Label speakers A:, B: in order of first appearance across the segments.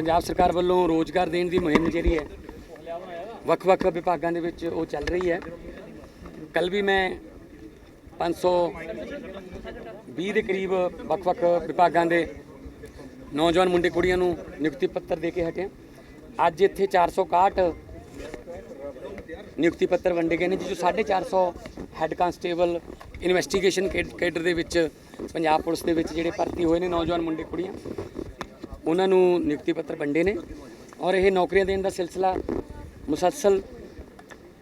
A: ਪੰਜਾਬ ਸਰਕਾਰ ਵੱਲੋਂ ਰੋਜ਼ਗਾਰ ਦੇਣ ਦੀ ਮੁਹਿੰਮ ਜਿਹੜੀ ਹੈ ਵੱਖ-ਵੱਖ ਵਿਭਾਗਾਂ ਦੇ ਵਿੱਚ ਉਹ ਚੱਲ ਰਹੀ ਹੈ। ਕੱਲ ਵੀ ਮੈਂ 520 ਦੇ ਕਰੀਬ ਵੱਖ-ਵੱਖ ਵਿਭਾਗਾਂ ਦੇ ਨੌਜਵਾਨ ਮੁੰਡੇ ਕੁੜੀਆਂ ਨੂੰ ਨਿਯੁਕਤੀ ਪੱਤਰ ਦੇ ਕੇ ਹਟਿਆ ਅੱਜ ਇੱਥੇ 461 ਨਿਯੁਕਤੀ ਪੱਤਰ ਵੰਡੇ ਗਏ ਨੇ, ਜਿਸ 'ਚੋਂ 450 ਹੈੱਡ ਕਾਂਸਟੇਬਲ ਇਨਵੈਸਟੀਗੇਸ਼ਨ ਕੇਡਰ ਦੇ ਵਿੱਚ, ਪੰਜਾਬ ਪੁਲਿਸ ਦੇ ਵਿੱਚ ਜਿਹੜੇ ਭਰਤੀ ਹੋਏ ਨੇ ਨੌਜਵਾਨ ਮੁੰਡੇ ਕੁੜੀਆਂ। ਉਹਨਾਂ ਨੂੰ ਨਿਯੁਕਤੀ ਪੱਤਰ ਵੰਡੇ ਨੇ ਔਰ ਇਹ ਨੌਕਰੀਆਂ ਦੇਣ ਦਾ ਸਿਲਸਿਲਾ ਮੁਸਲਸਲ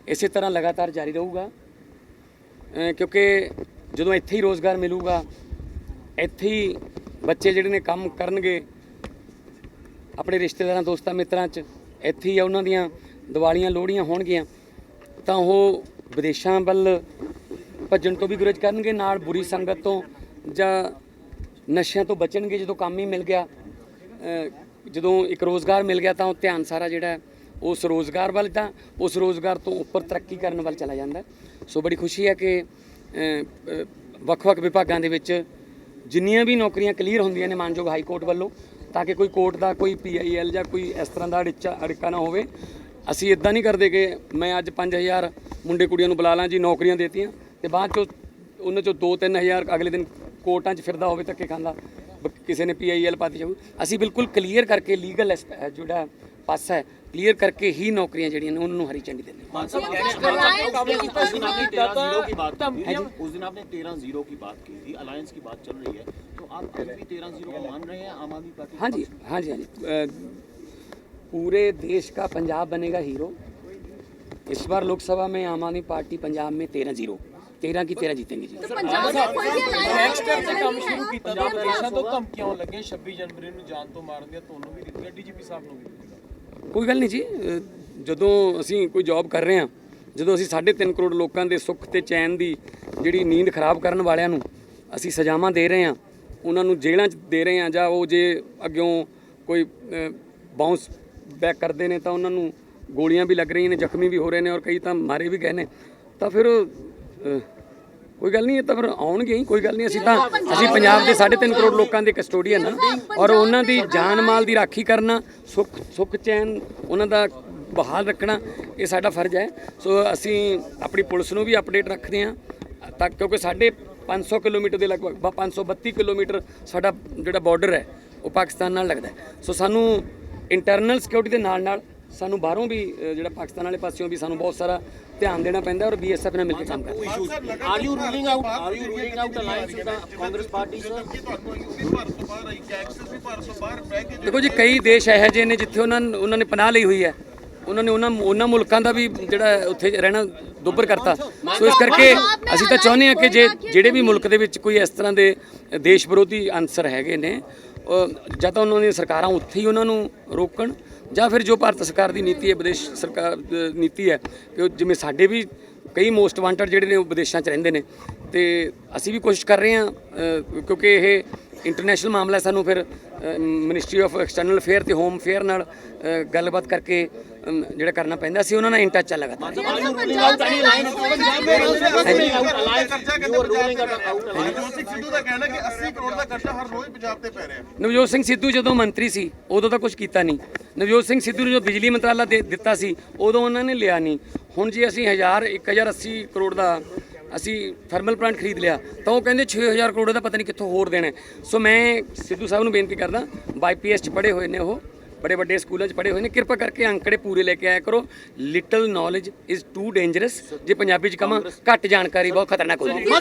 A: ਇਸੇ ਤਰ੍ਹਾਂ ਲਗਾਤਾਰ ਜਾਰੀ ਰਹੂਗਾ। ਕਿਉਂਕਿ ਜਦੋਂ ਇੱਥੇ ਹੀ ਰੋਜ਼ਗਾਰ ਮਿਲੂਗਾ, ਇੱਥੇ ਹੀ ਬੱਚੇ ਜਿਹੜੇ ਨੇ ਕੰਮ ਕਰਨਗੇ ਆਪਣੇ ਰਿਸ਼ਤੇਦਾਰਾਂ, ਦੋਸਤਾਂ, ਮਿੱਤਰਾਂ 'ਚ, ਇੱਥੇ ਹੀ ਉਹਨਾਂ ਦੀਆਂ ਦੀਵਾਲੀਆਂ, ਲੋਹੜੀਆਂ ਹੋਣਗੀਆਂ, ਤਾਂ ਉਹ ਵਿਦੇਸ਼ਾਂ ਵੱਲ ਭੱਜਣ ਤੋਂ ਵੀ ਗੁਰਜ ਕਰਨਗੇ, ਨਾਲ ਬੁਰੀ ਸੰਗਤ ਤੋਂ ਜਾਂ ਨਸ਼ਿਆਂ ਤੋਂ ਬਚਣਗੇ ਜਦੋਂ ਕੰਮ ਹੀ ਮਿਲ ਗਿਆ। ਜਦੋਂ ਇੱਕ ਰੋਜ਼ਗਾਰ ਮਿਲ ਗਿਆ ਤਾਂ ਉਹ ਧਿਆਨ ਸਾਰਾ ਜਿਹੜਾ ਉਸ ਰੋਜ਼ਗਾਰ ਵੱਲ ਤਾਂ ਉਸ ਰੋਜ਼ਗਾਰ ਤੋਂ ਉੱਪਰ ਤਰੱਕੀ ਕਰਨ ਵੱਲ ਚਲਾ ਜਾਂਦਾ ਸੋ ਬੜੀ ਖੁਸ਼ੀ ਹੈ ਕਿ ਵੱਖ-ਵੱਖ ਵਿਭਾਗਾਂ ਦੇ ਵਿੱਚ ਜਿੰਨੀਆਂ ਵੀ ਨੌਕਰੀਆਂ ਕਲੀਅਰ ਹੁੰਦੀਆਂ ਨੇ ਮਾਨਯੋਗ ਹਾਈ ਕੋਰਟ ਵੱਲੋਂ, ਤਾਂ ਕਿ ਕੋਈ ਕੋਰਟ ਦਾ, ਕੋਈ ਪੀਆਈਐਲ ਜਾਂ ਕੋਈ ਇਸ ਤਰ੍ਹਾਂ ਦਾ ਅੜਿੱਚਾ, ਅੜਿੱਕਾ ਨਾ ਹੋਵੇ। ਅਸੀਂ ਇਦਾਂ ਨਹੀਂ ਕਰਦੇ ਕਿ ਮੈਂ ਅੱਜ 5000 ਮੁੰਡੇ ਕੁੜੀਆਂ ਨੂੰ ਬੁਲਾ ਲਾਂ ਜੀ, ਨੌਕਰੀਆਂ ਦੇਤੀਆਂ, ਤੇ ਬਾਅਦ ਚੋਂ, ਉਹਨਾਂ ਚੋਂ 2-3000 ਅਗਲੇ ਦਿਨ ਕੋਰਟਾਂ 'ਚ ਫਿਰਦਾ ਹੋਵੇ ਧੱਕੇ ਖਾਂਦਾ ਬ- ਕਿਸੇ ਨੇ ਪੀਆਈਐਲ ਪਾਤੀ ਜਾਊ ਅਸੀਂ ਬਿਲਕੁਲ ਕਲੀਅਰ ਕਰਕੇ ਲੀਗਲ ਜਿਹੜਾ ਪਾਸਾ ਹੈ ਕਲੀਅਰ ਕਰਕੇ ਹੀ ਨੌਕਰੀਆਂ ਜਿਹੜੀਆਂ ਨੇ ਉਹਨਾਂ ਨੂੰ ਹਰੀ ਝੰਡੀ ਦਿੰਦੇ
B: मान साहब कह रहे हैं
C: Alliance के
B: उस दिन आपने
C: ऊपर
B: तेरह जीरो की बात की
C: धमकियां-
B: थी उस दिन आपने तेरह जीरो की बात की थी अलायंस की बात चल रही है तो आप अभी भी तेरह जीरो को मान रहे हैं आम आदमी पार्टी के
A: हाँ जी
B: पक्ष में?
A: हाँ जी हाँ जी अ, पूरे देश का पंजाब बनेगा हीरो इस बार लोकसभा में आम आदमी पार्टी पंजाब में तेरह जीरो
D: 13 ਕੀ 13 ਜਿੱਤेंगे ਜੀ।
A: ਕੋਈ ਗੱਲ ਨਹੀਂ ਜੀ ਜਦੋਂ ਅਸੀਂ ਕੋਈ ਜੌਬ ਕਰ ਰਹੇ ਹਾਂ ਜਦੋਂ ਅਸੀਂ 3.5 ਕਰੋੜ ਲੋਕਾਂ ਦੇ ਸੁੱਖ ਤੇ ਚੈਨ ਦੀ ਜਿਹੜੀ ਨੀਂਦ ਖਰਾਬ ਕਰਨ ਵਾਲਿਆਂ ਨੂੰ ਅਸੀਂ ਸਜ਼ਾਵਾਂ ਦੇ ਰਹੇ ਹਾਂ ਉਹਨਾਂ ਨੂੰ ਜੇਲ੍ਹਾਂ 'ਚ ਦੇ ਰਹੇ ਹਾਂ ਜਾਂ ਉਹ ਜੇ ਅੱਗਿਓਂ ਕੋਈ ਬਾਉਂਸ ਬੈਕ ਕਰਦੇ ਨੇ ਤਾਂ ਉਹਨਾਂ ਨੂੰ ਗੋਲੀਆਂ ਵੀ ਲੱਗ ਰਹੀਆਂ ਨੇ ਜ਼ਖਮੀ ਵੀ ਹੋ ਰਹੇ ਨੇ ਔਰ ਕਈ ਤਾਂ ਮਾਰੇ ਵੀ ਗਏ ਨੇ ਤਾਂ ਫਿਰ ਕੋਈ ਗੱਲ ਨਹੀਂ ਇਹ ਤਾਂ ਫਿਰ ਆਉਣਗੇ ਹੀ ਕੋਈ ਗੱਲ ਨਹੀਂ ਅਸੀਂ ਤਾਂ ਅਸੀਂ ਪੰਜਾਬ ਦੇ 3.5 ਕਰੋੜ ਲੋਕਾਂ ਦੇ ਕਸਟੋਡੀਅਨ ਆ ਔਰ ਉਹਨਾਂ ਦੀ ਜਾਨ ਮਾਲ ਦੀ ਰਾਖੀ ਕਰਨਾ ਸੁੱਖ ਸੁੱਖ ਚੈਨ ਉਹਨਾਂ ਦਾ ਬਹਾਲ ਰੱਖਣਾ ਇਹ ਸਾਡਾ ਫਰਜ਼ ਹੈ। ਸੋ ਅਸੀਂ ਆਪਣੀ ਪੁਲਿਸ ਨੂੰ ਵੀ ਅਪਡੇਟ ਰੱਖਦੇ ਹਾਂ ਤਾਂ ਕਿਉਂਕਿ ਸਾਡੇ 500 ਕਿਲੋਮੀਟਰ ਦੇ ਲਗਭਗ ਬ- 532 ਕਿਲੋਮੀਟਰ ਸਾਡਾ ਜਿਹੜਾ ਬਾਰਡਰ ਹੈ ਉਹ ਪਾਕਿਸਤਾਨ ਨਾਲ ਲੱਗਦਾ ਸੋ ਸਾਨੂੰ ਇੰਟਰਨਲ ਸਿਕਿਉਰਿਟੀ ਦੇ ਨਾਲ ਨਾਲ ਸਾਨੂੰ ਬਾਹਰੋਂ ਵੀ ਜਿਹੜਾ ਪਾਕਿਸਤਾਨ ਵਾਲੇ ਪਾਸਿਓਂ ਵੀ ਸਾਨੂੰ ਬਹੁਤ ਸਾਰਾ ਧਿਆਨ ਦੇਣਾ ਪੈਂਦਾ ਔਰ ਬੀਐਸਐਫ ਨਾਲ ਮਿਲ ਕੇ ਕੰਮ ਕਰਨਾ
B: you ruling out? Are you ruling out alliance with the Congress party, sir?
A: ਦੇਖੋ ਜੀ ਕਈ ਦੇਸ਼ ਇਹੋ ਜਿਹੇ ਨੇ ਜਿੱਥੇ ਉਹਨਾਂ ਉਹਨਾਂ ਨੇ ਪਨਾਹ ਲਈ ਹੋਈ ਹੈ ਉਹਨਾਂ ਨੇ ਉਹਨਾਂ ਉਹਨਾਂ ਮੁਲਕਾਂ ਦਾ ਵੀ ਜਿਹੜਾ ਉੱਥੇ ਰਹਿਣਾ ਦੁੱਬਰ ਕਰਤਾ ਸੋ ਇਸ ਕਰਕੇ ਅਸੀਂ ਤਾਂ ਚਾਹੁੰਦੇ ਹਾਂ ਕਿ ਜੇ ਜਿਹੜੇ ਵੀ ਮੁਲਕ ਦੇ ਵਿੱਚ ਕੋਈ ਇਸ ਤਰ੍ਹਾਂ ਦੇ ਦੇਸ਼ ਵਿਰੋਧੀ ਅੰਸਰ ਹੈਗੇ ਨੇ ਜਾਂ ਤਾਂ ਉਹਨਾਂ ਦੀਆਂ ਸਰਕਾਰਾਂ ਉੱਥੇ ਹੀ ਉਹਨਾਂ ਨੂੰ ਰੋਕਣ, ਜਾਂ ਫਿਰ ਜੋ ਭਾਰਤ ਸਰਕਾਰ ਦੀ ਨੀਤੀ ਹੈ, ਵਿਦੇਸ਼ ਸਰਕਾਰ ਨੀਤੀ ਹੈ ਕਿ ਜਿਵੇਂ ਸਾਡੇ ਵੀ ਕਈ ਮੋਸਟ ਵਾਂਟਡ ਜਿਹੜੇ ਨੇ ਉਹ ਵਿਦੇਸ਼ਾਂ 'ਚ ਰਹਿੰਦੇ ਨੇ, ਤੇ ਅਸੀਂ ਵੀ ਕੋਸ਼ਿਸ਼ ਕਰ ਰਹੇ ਹਾਂ ਕਿਉਂਕਿ ਇਹ ਇੰਟਰਨੈਸ਼ਨਲ ਮਾਮਲਾ ਸਾਨੂੰ ਫਿਰ ਮਿਨਿਸਟਰੀ ਆਫ ਐਕਸਟਰਨਲ ਅਫੇਅਰ ਤੇ ਹੋਮ ਅਫੇਅਰ ਨਾਲ ਗੱਲਬਾਤ ਕਰਕੇ ਜਿਹੜਾ ਕਰਨਾ ਪੈਂਦਾ ਸੀ ਉਹਨਾਂ ਨਾਲ ਇਨ ਟੱਚ ਆ ਲਗਾਤਾਰ
E: ਨਵਜੋਤ ਸਿੰਘ ਸਿੱਧੂ
A: ਜਦੋਂ ਮੰਤਰੀ ਸੀ ਉਦੋਂ ਤਾਂ ਕੁਝ ਕੀਤਾ ਨਹੀਂ। ਨਵਜੋਤ ਸਿੰਘ ਸਿੱਧੂ ਨੂੰ ਜੋ ਬਿਜਲੀ ਮੰਤਰਾਲਾ ਦਿੱਤਾ ਸੀ ਉਦੋਂ ਉਹਨਾਂ ਨੇ ਲਿਆ ਨਹੀਂ। ਹੁਣ ਜੇ ਅਸੀਂ 1000 1080 ਕਰੋੜ ਦਾ ਅਸੀਂ ਥਰਮਲ ਪਲਾਂਟ ਖਰੀਦ ਲਿਆ ਤਾਂ ਉਹ ਕਹਿੰਦੇ 6000 ਕਰੋੜ ਦਾ ਪਤਾ ਨਹੀਂ ਕਿੱਥੋਂ ਹੋਰ ਦੇਣਾ। ਸੋ ਮੈਂ ਸਿੱਧੂ ਸਾਹਿਬ ਨੂੰ ਬੇਨਤੀ ਕਰਦਾ ਬਾਈਪੀਐਸ ਚ ਪੜ੍ਹੇ ਹੋਏ ਨੇ ਉਹ ਬੜੇ ਵੱਡੇ ਸਕੂਲਾਂ 'ਚ ਪੜ੍ਹੇ ਹੋਏ ਨੇ ਕਿਰਪਾ ਕਰਕੇ ਅੰਕੜੇ ਪੂਰੇ ਲੈ ਕੇ ਆਇਆ ਕਰੋ little knowledge is too dangerous ਜੇ ਪੰਜਾਬੀ 'ਚ ਕਹਾਂ ਘੱਟ ਜਾਣਕਾਰੀ ਬਹੁਤ ਖਤਰਨਾਕ ਹੋ ਜਾਂਦੀ ਹੈ.